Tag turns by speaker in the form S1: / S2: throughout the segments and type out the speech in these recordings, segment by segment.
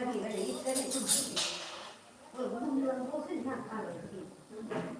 S1: Là 个人一直在 có thông tin về những.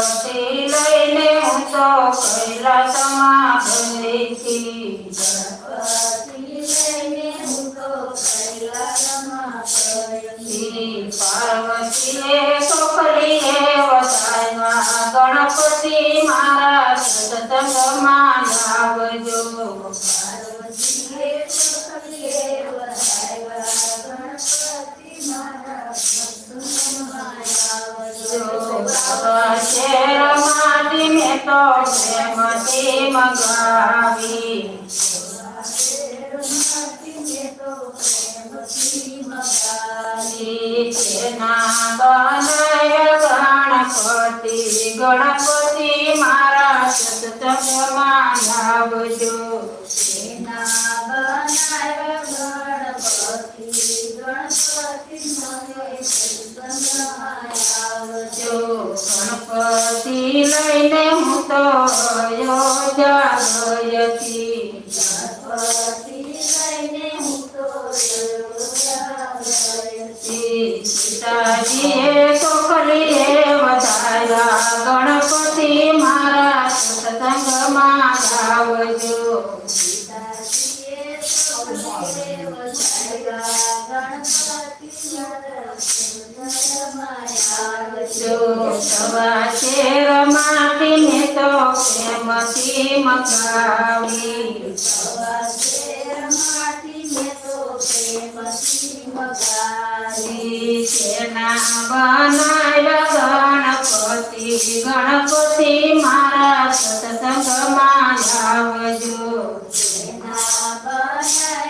S1: Ganpati લઈને હું તો કૈલાસમાં ગઈ પાર્વતીએ છોકરીએ મંગાવી ગણપતિ ગણપતિ મારા સત્સંગમાં આવજો જો ગણપતિ લઈને હું તો અયોધ્યા ગઈ હતી સીતાજીએ છોકરીએ શેર માટીને તો પ્રેમથી મગાવી તેના બનાય ગણપતિ ગણપતિ મારા સત્સંગમાં આવજો જો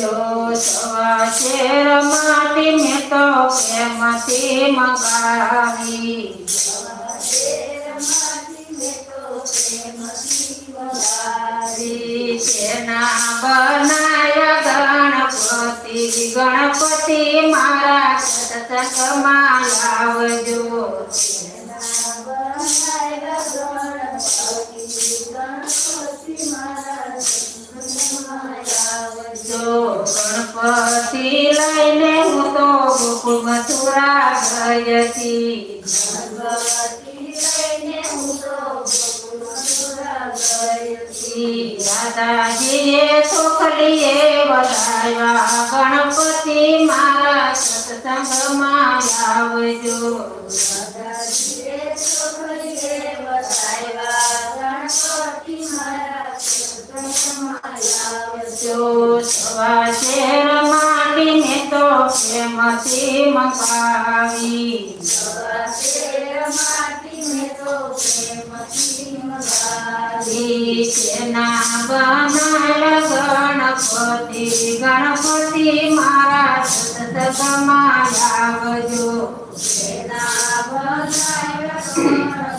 S1: જો સવા શેર માટી મેં તો પ્રેમથી મંગાવી બનાય ગણપતિ ગણપતિ મારા સત્સંગમાં આવજો જો ગણપતિ લઈને હું તો ગોકુળ મથુરા ગઈ હતી. દાદાજીએ છોકરીએ વધાવ્યા ગણપતિ મારા સત્સંગમાં આવજો. જો
S2: જો સવાશેર માંડીને તો પ્રેમથી મકાવી ના ગણપતિ ગણપતિ મારા
S1: સતત કમાયા આવજો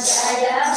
S1: Yeah.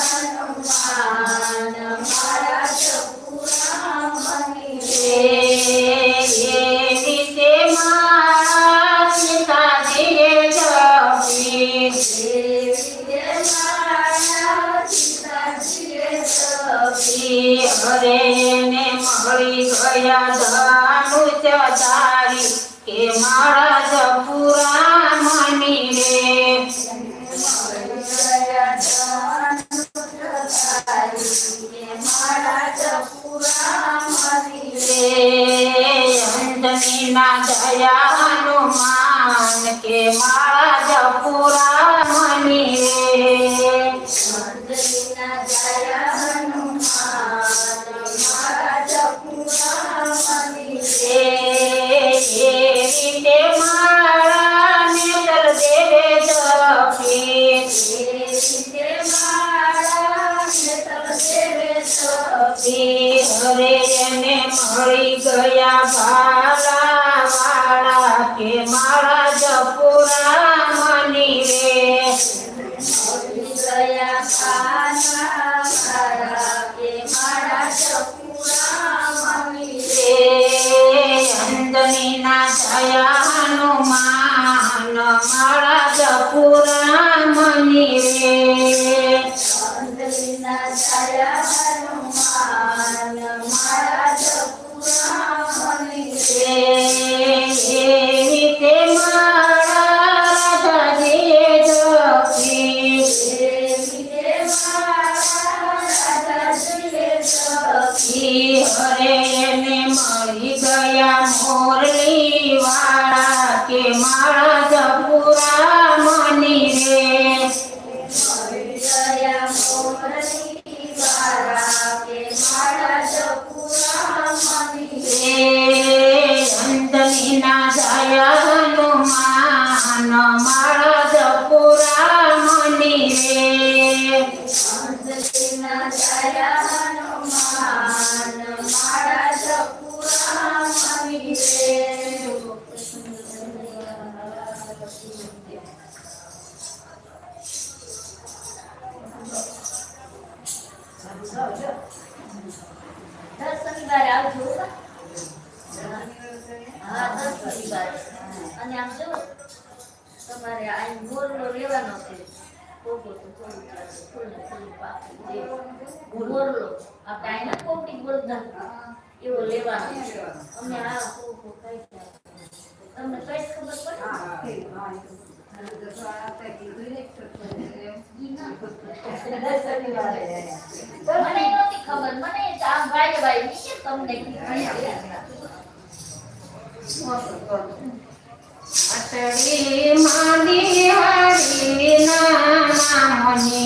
S1: Yeah. ગોરલો આપણે આને કોટી ગોરધન એવો લેવાનો અમે આ કોકો કઈ તમને કઈ ખબર પડે? હા મને નથી ખબર. મને આ ભાઈ ભાઈ નીચે તમને.
S2: અટડી માની હરી ના મને.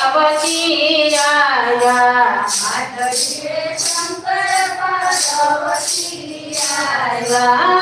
S2: પાર્વતી આયા
S1: આટલીએ શંકર પાર્વતી આવ્યા.